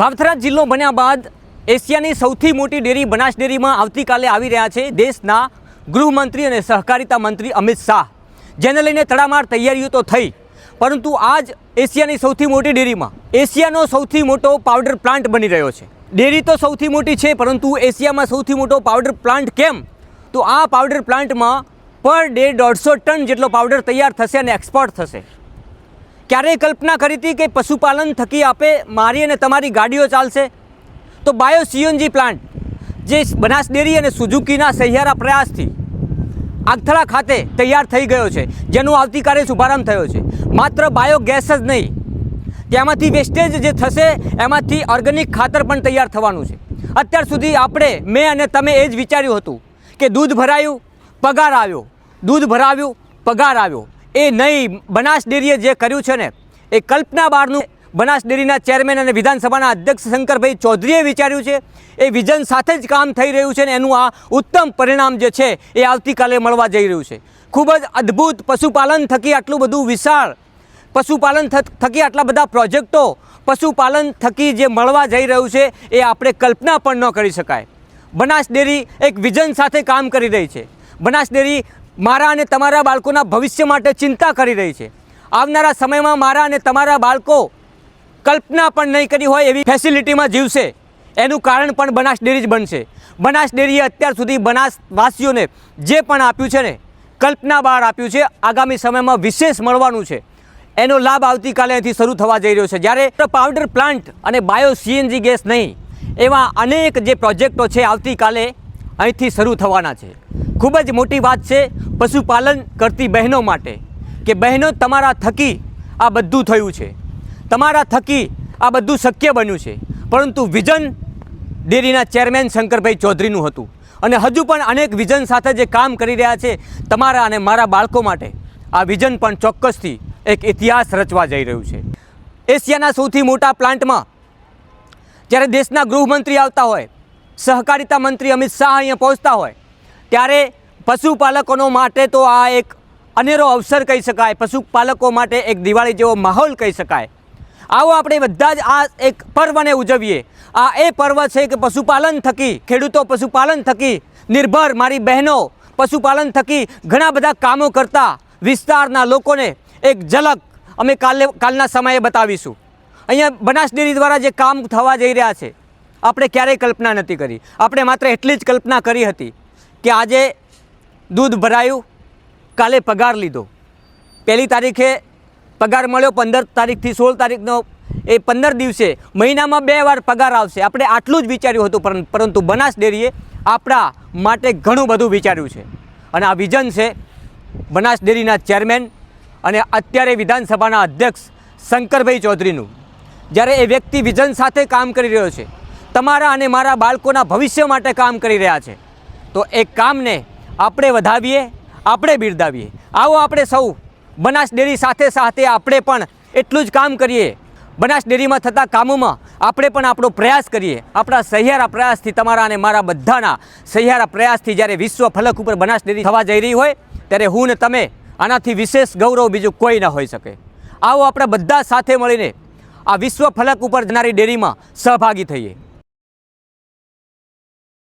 વાવથરા જિલ્લો બન્યા બાદ એશિયાની સૌથી મોટી ડેરી બનાસ ડેરીમાં આવતીકાલે આવી રહ્યા છે. દેશના ગૃહમંત્રી અને સહકારિતા મંત્રી અમિત શાહ. જેને લઈને તડામાર તૈયારીઓ તો થઈ, પરંતુ આજ એશિયાની સૌથી મોટી ડેરીમાં, એશિયાનો સૌથી મોટો પાવડર પ્લાન્ટ બની રહ્યો છે. ડેરી તો સૌથી મોટી છે, પરંતુ એશિયામાં સૌથી મોટો પાવડર પ્લાન્ટ કેમ? તો આ પાવડર પ્લાન્ટમાં પર ડે દોઢસો ટન જેટલો પાવડર તૈયાર થશે અને એક્સપોર્ટ થશે. ક્યારેય કલ્પના કરી હતી કે પશુપાલન થકી આપે મારી અને તમારી ગાડીઓ ચાલશે? તો બાયો સીએનજી પ્લાન્ટ, જે બનાસ ડેરી અને સુઝુકીના સહિયારા પ્રયાસથી આગથળા ખાતે તૈયાર થઈ ગયો છે, જેનો આવતીકાલે શુભારંભ થયો છે. માત્ર બાયોગેસ જ નહીં, તેમાંથી વેસ્ટેજ જે થશે એમાંથી ઓર્ગેનિક ખાતર પણ તૈયાર થવાનું છે. અત્યાર સુધી આપણે, મેં અને તમે એ જ વિચાર્યું હતું કે દૂધ ભરાયું, પગાર આવ્યો. દૂધ ભરાવ્યું, પગાર આવ્યો. એ નહીં બનાસ ડેરીએ જે કર્યું છે ને, એ કલ્પના બહારનું બનાસ ડેરીના ચેરમેન અને વિધાનસભાના અધ્યક્ષ શંકરભાઈ ચૌધરીએ વિચાર્યું છે. એ વિઝન સાથે જ કામ થઈ રહ્યું છે ને, એનું આ ઉત્તમ પરિણામ જે છે, એ આવતીકાલે મળવા જઈ રહ્યું છે. ખૂબ જ અદ્ભુત પશુપાલન થકી આટલું બધું વિશાળ પશુપાલન થકી આટલા બધા પ્રોજેક્ટો પશુપાલન થકી જે મળવા જઈ રહ્યું છે, એ આપણે કલ્પના પણ ન કરી શકાય. બનાસ ડેરી એક વિઝન સાથે કામ કરી રહી છે. બનાસ ડેરી મારા અને તમારા બાળકોના ભવિષ્ય માટે ચિંતા કરી રહી છે. આવનારા સમયમાં મારા અને તમારા બાળકો કલ્પના પણ નહીં કરી હોય એવી ફેસિલિટીમાં જીવશે. એનું કારણ પણ બનાસ ડેરી જ બનશે. બનાસ ડેરીએ અત્યાર સુધી બનાસવાસીઓને જે પણ આપ્યું છે ને, કલ્પના બહાર આપ્યું છે. આગામી સમયમાં વિશેષ મળવાનું છે. એનો લાભ આવતીકાલે અહીંથી શરૂ થવા જઈ રહ્યો છે. જ્યારે પાવડર પ્લાન્ટ અને બાયો સીએનજી ગેસ નહીં, એવા અનેક જે પ્રોજેક્ટો છે આવતીકાલે અહીંથી શરૂ થવાના છે. ખૂબ જ મોટી વાત છે પશુપાલન કરતી બહેનો માટે કે બહેનો તમારા થકી આ બધું થયું છે. તમારા થકી આ બધું શક્ય બન્યું છે. પરંતુ વિઝન ડેરીના ચેરમેન શંકરભાઈ ચૌધરીનું હતું. અને હજુ પણ અનેક વિઝન સાથે જે કામ કરી રહ્યા છે તમારા અને મારા બાળકો માટે આ વિઝન પણ ચોક્કસથી એક ઇતિહાસ રચવા જઈ રહ્યું છે. એશિયાના સૌથી મોટા પ્લાન્ટમાં જ્યારે દેશના ગૃહમંત્રી આવતા હોય, સહકારિતા મંત્રી અમિત શાહ અહીંયા પહોંચતા હોય ત્યારે પશુપાલકોનો માટે તો આ એક અનેરો અવસર કહી શકાય. પશુપાલકો માટે એક દિવાળી જેવો માહોલ કહી શકાય. આવો આપણે બધા જ આ એક પર્વને ઉજવીએ. આ એ પર્વ છે કે પશુપાલન થકી, ખેડૂતો પશુપાલન થકી, નિર્ભર મારી બહેનો પશુપાલન થકી ઘણા બધા કામો કરતા વિસ્તારના લોકોને એક ઝલક અમે કાલે, કાલના સમયે બતાવીશું. અહીંયા બનાસ દ્વારા જે કામ થવા જઈ રહ્યા છે, આપણે ક્યારેય કલ્પના નથી કરી. આપણે માત્ર એટલી જ કલ્પના કરી હતી કે આજે દૂધ ભરાયું, કાલે પગાર લીધો. પહેલી તારીખે પગાર મળ્યો, પંદર તારીખથી સોળ તારીખનો, એ પંદર દિવસે, મહિનામાં બે વાર પગાર આવશે. આપણે આટલું જ વિચાર્યું હતું, પરં- પરંતુ બનાસ ડેરીએ આપણા માટે ઘણું બધું વિચાર્યું છે. અને આ વિઝન છે બનાસ ડેરીના ચેરમેન અને અત્યારે વિધાનસભાના અધ્યક્ષ શંકરભાઈ ચૌધરીનું. જ્યારે એ વ્યક્તિ વિઝન સાથે કામ કરી રહ્યો છે, તમારા અને મારા બાળકોના ભવિષ્ય માટે કામ કરી રહ્યા છે તો એ કામને આપણે વધાવીએ, આપણે બિરદાવીએ. આવો આપણે સૌ બનાસ ડેરી સાથે સાથે આપણે પણ એટલું જ કામ કરીએ. બનાસ ડેરીમાં થતા કામોમાં આપણે પણ આપણો પ્રયાસ કરીએ. આપણા સહિયારા પ્રયાસથી તમારા અને મારા બધાના સહિયારા પ્રયાસથી જ્યારે વિશ્વ ફલક ઉપર બનાસ ડેરી થવા જઈ રહી હોય, ત્યારે હું ને તમે આનાથી વિશેષ ગૌરવ બીજું કોઈ ન હોઈ શકે. આવો આપણે બધા સાથે મળીને આ વિશ્વ ફલક ઉપર જનારી ડેરીમાં સહભાગી થઈએ.